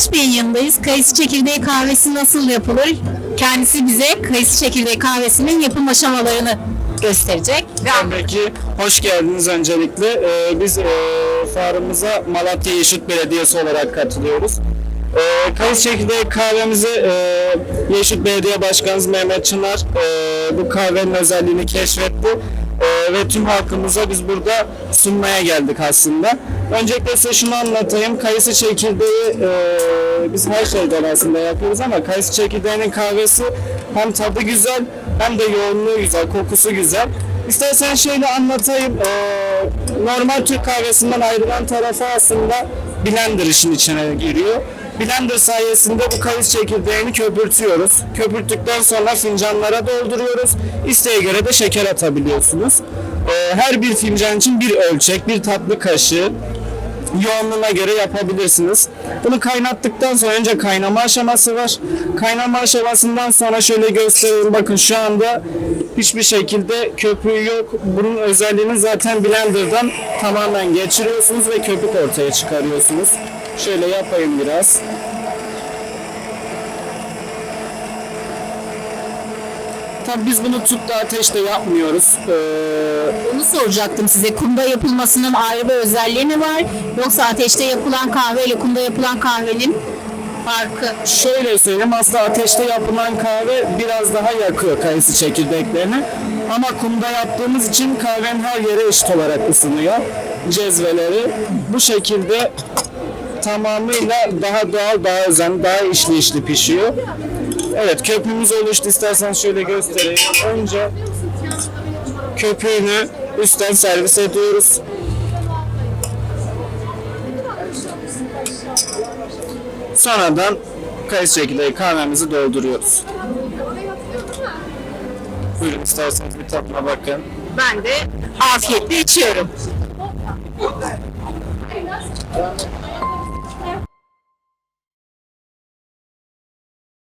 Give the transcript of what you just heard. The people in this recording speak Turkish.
Savaş Bey'in yanındayız. Kayısı çekirdeği kahvesi nasıl yapılır? Kendisi bize kayısı çekirdeği kahvesinin yapım aşamalarını gösterecek. Ve Tabii ki hoş geldiniz öncelikle. Ee, biz e, fuarımıza Malatya Yeşil Belediyesi olarak katılıyoruz. E, Kayıs çekirdeği kahvemizi e, Yeşil Belediye Başkanımız Mehmet Çınar e, bu kahvenin özelliğini keşfetti. E, ve tüm halkımıza biz burada sunmaya geldik aslında. Öncelikle size şunu anlatayım. Kayısı çekirdeği e, biz her şeyden aslında yapıyoruz ama kayısı çekirdeğinin kahvesi hem tadı güzel hem de yoğunluğu güzel, kokusu güzel. İstersen şöyle anlatayım. Ee, normal Türk kahvesinden ayrılan tarafı aslında blender işin içine giriyor. Blender sayesinde bu kayısı çekirdeğini köpürtüyoruz. Köpürttükten sonra fincanlara dolduruyoruz. İsteğe göre de şeker atabiliyorsunuz. Ee, her bir fincan için bir ölçek, bir tatlı kaşığı, yoğunluğuna göre yapabilirsiniz. Bunu kaynattıktan sonra önce kaynama aşaması var. Kaynama aşamasından sonra şöyle göstereyim. Bakın şu anda hiçbir şekilde köpüğü yok. Bunun özelliğini zaten blenderdan tamamen geçiriyorsunuz ve köpük ortaya çıkarıyorsunuz. Şöyle yapayım biraz. Tabii biz bunu tüpte ateşte yapmıyoruz. Ee, Bunu soracaktım size. Kumda yapılmasının ayrı bir özelliği mi var? Yoksa ateşte yapılan kahve ile kumda yapılan kahvenin farkı? Şöyle söyleyeyim aslında ateşte yapılan kahve biraz daha yakıyor kayısı çekirdeklerini. Ama kumda yaptığımız için kahvenin her yere eşit olarak ısınıyor. Cezveleri bu şekilde tamamıyla daha doğal, daha özenli, daha işli işli pişiyor. Evet köpüğümüz oluştu. İstersen şöyle göstereyim. Önce köpüğünü üstten servis ediyoruz. Sonradan kayısı çekirdeği kahvemizi dolduruyoruz. Buyurun isterseniz bir tadına bakın. Ben de afiyetle içiyorum.